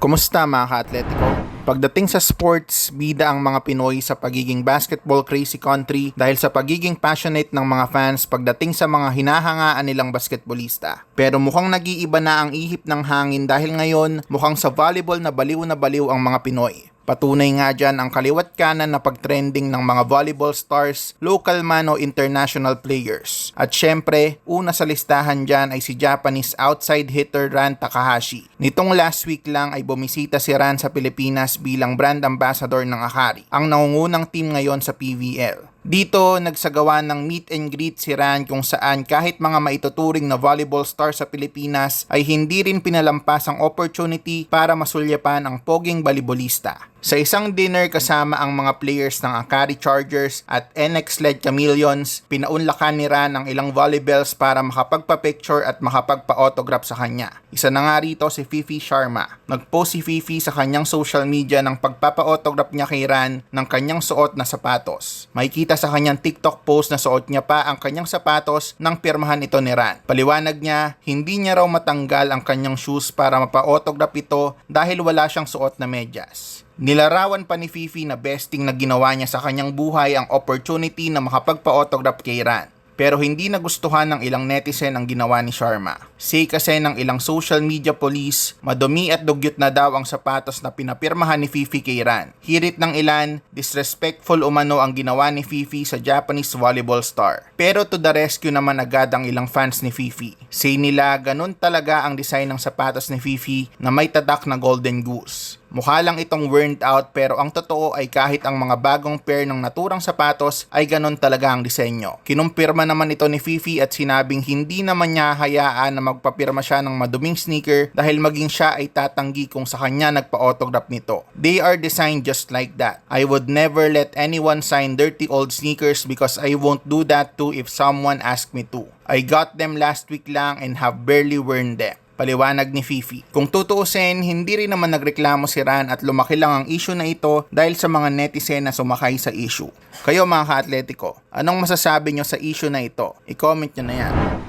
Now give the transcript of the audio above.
Kumusta mga ka-atletico? Pagdating sa sports, bida ang mga Pinoy sa pagiging basketball crazy country dahil sa pagiging passionate ng mga fans pagdating sa mga hinahangaan nilang basketballista. Pero mukhang nag-iiba na ang ihip ng hangin dahil ngayon mukhang sa volleyball na baliw na baliw ang mga Pinoy. Patunay nga dyan ang kaliwat kanan na pagtrending ng mga volleyball stars, local man o international players. At syempre, una sa listahan dyan ay si Japanese outside hitter Ran Takahashi. Nitong last week lang ay bumisita si Ran sa Pilipinas bilang brand ambassador ng Akari, ang nangungunang team ngayon sa PVL. Dito, nagsagawa ng meet and greet si Ran kung saan kahit mga maituturing na volleyball star sa Pilipinas ay hindi rin pinalampas ang opportunity para masulyapan ang poging volleyballista. Sa isang dinner kasama ang mga players ng Akari Chargers at NX-led Chameleons, pinaunlakan ni Ran ang ilang volleyballs para makapagpa-picture at makapagpa-autograph sa kanya. Isa na nga rito si Fifi Sharma. Nag-post si Fifi sa kanyang social media ng pagpapa-autograph niya kay Ran ng kanyang suot na sapatos. Makikita sa kanyang TikTok post na suot niya pa ang kanyang sapatos nang pirmahan ito ni Ran. Paliwanag niya, hindi niya raw matanggal ang kanyang shoes para mapa-autograph ito dahil wala siyang suot na medyas. Nilarawan pa ni Fifi na besting na ginawa niya sa kanyang buhay ang opportunity na makapagpa-autograph kay Ran. Pero hindi nagustuhan ng ilang netizen ang ginawa ni Sharma. Say kasi ng ilang social media police, madumi at dugyot na daw ang sapatos na pinapirmahan ni Fifi kay Ran. Hirit ng ilan, disrespectful umano ang ginawa ni Fifi sa Japanese volleyball star. Pero to the rescue naman agad ang ilang fans ni Fifi. Say nila ganun talaga ang design ng sapatos ni Fifi na may tatak na golden goose. Mukha lang itong worn out pero ang totoo ay kahit ang mga bagong pair ng naturang sapatos ay ganon talaga ang disenyo. Kinumpirma naman ito ni Fifi at sinabing hindi naman niya hayaan na magpapirma siya ng maduming sneaker dahil maging siya ay tatanggi kung sa kanya nagpa-autograph nito. They are designed just like that. I would never let anyone sign dirty old sneakers because I won't do that too if someone asked me to. I got them last week lang and have barely worn them. Paliwanag ni Fifi. Kung tutuusin, hindi rin naman nagreklamo si Ran at lumaki lang ang issue na ito dahil sa mga netizen na sumakay sa issue. Kayo mga ka-atletico, anong masasabi nyo sa issue na ito? I-comment nyo na yan.